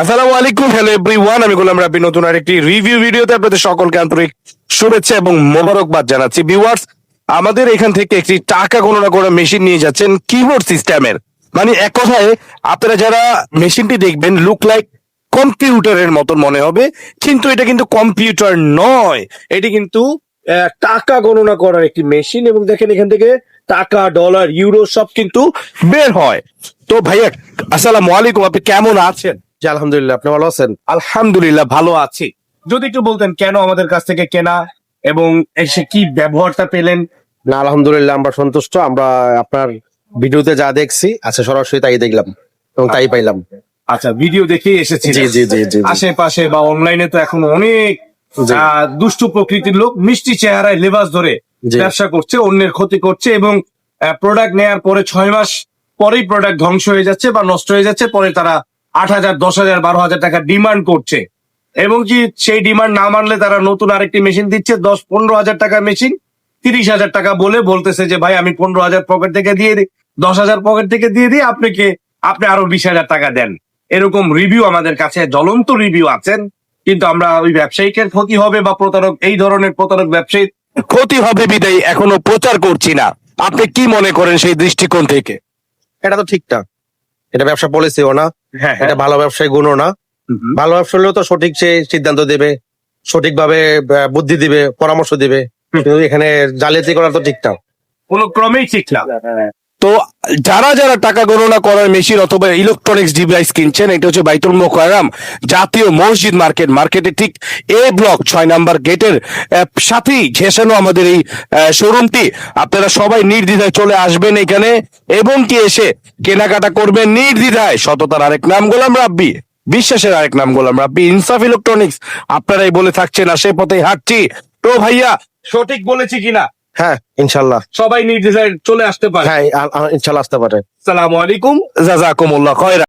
আসসালামু আলাইকুম hello everyone আমি গোলাম রাব্বি, নতুন আরেকটি রিভিউ ভিডিওতে আপনাদের সকলকে আন্তরিক শুভেচ্ছা এবং মোবারকবাদ জানাচ্ছি। ভিউয়ার্স আমাদের এখান থেকে একটি টাকা গণনা করা মেশিন নিয়ে যাচ্ছেন কিবোর্ড সিস্টেমের মানে এক কথায়, আপনারা যারা মেশিনটি দেখবেন লুক লাইক কম্পিউটারের মতন মনে হবে, কিন্তু এটা কিন্তু কম্পিউটার নয়। এটি কিন্তু টাকা গণনা করার একটি মেশিন এবং দেখেন এখান থেকে টাকা ডলার ইউরো সব কিন্তু বের হয়। তো ভাইয়া, আসসালামু আলাইকুম, আপনি কেমন আছেন? জি আলহামদুলিল্লাহ আপনি ভালো আছেন? আলহামদুলিল্লাহ ভালো আছি। যদি একটু বলতেন কেন আমাদের কাছ থেকে কেনা এবং এসে কি ব্যবহারটা পেলেন? না আলহামদুলিল্লাহ আমরা সন্তুষ্ট। আমরা আপনার ভিডিওতে যা দেখছি আচ্ছা সরাসরি তাই দেখলাম এবং তাই পাইলাম। আচ্ছা ভিডিও দেখেই এসেছি জি জি জি জি জি। আশেপাশে বা অনলাইনে তো এখন অনেক দুষ্টু প্রকৃতির লোক মিষ্টি চেহারায় লেবাস ধরে ব্যবসা করছে অন্যের ক্ষতি করছে এবং প্রোডাক্ট নেয়ার পরে ছয় মাস পরেই প্রোডাক্ট ধ্বংস হয়ে যাচ্ছে বা নষ্ট হয়ে যাচ্ছে পরে তারা আট হাজার, দশ হাজার, বারো হাজার টাকা ডিমান্ড করছে। এবং কি সেই ডিমান্ড না মানলে তারা নতুন আরেকটি মেশিন দিচ্ছে, দশ পনেরো হাজার টাকা মেশিন তিরিশ হাজার টাকা বলে বলতেছে যে, ভাই, আমি পনেরো হাজার পকেট থেকে দিয়ে দিই, দশ হাজার পকেট থেকে দিয়ে দিই আপনাকে আপনি আরও বিশ হাজার টাকা দেন। এরকম রিভিউ আমাদের কাছে জ্বলন্ত রিভিউ আছেন, কিন্তু আমরা ওই ব্যবসায়িকের ক্ষতি হবে বা প্রতারক, এই ধরনের প্রতারক ব্যবসায়ী ক্ষতি হবে বিদায়, এখনও প্রচার করছি না। আপনি কি মনে করেন সেই দৃষ্টিকোণ থেকে? এটা তো ঠিক না। এটা ব্যবসা পলিসিও না হ্যাঁ এটা ভালো ব্যবসায় গুণও না। ভালো ব্যবসা হলেও তো সঠিক সে সিদ্ধান্ত দেবে সঠিকভাবে আহ, বুদ্ধি দিবে পরামর্শ দিবে। কিন্তু এখানে জালিয়াতি করা তো ঠিক না। কোনো ক্রমেই ঠিক না। তো যারা যারা টাকা গণনা করার মেশিন অথবা ইলেকট্রনিক্স ডিভাইস কিনছেন, এটা হচ্ছে বাইতুল মোকারাম জাতীয় মসজিদ মার্কেট। মার্কেটে ঠিক এ ব্লক ছয় নাম্বার গেটের সাথেই ঘেসানো আমাদের এই শোরুমটি। আপনারা সবাই নির্দ্বিধায় চলে আসবেন এখানে, এবং কি এসে কেনাকাটা করবেন নির্দ্বিধায়। সততার আরেক নাম গোলাম রাব্বি, বিশ্বাসের আরেক নাম গোলাম রাব্বি, ইনসাফ ইলেকট্রনিক্স আপনারাই বলে থাকছেন আর সে পথেই হাঁটছি। তো ভাইয়া, সঠিক বলেছি কিনা? হ্যাঁ ইনশাল্লাহ। সবাই নির্দেশায় চলে আসতে পারে। হ্যাঁ ইনশাল্লাহ আসতে পারে। সালামালাইকুম জাজাকুমুল্লাহ খয়রা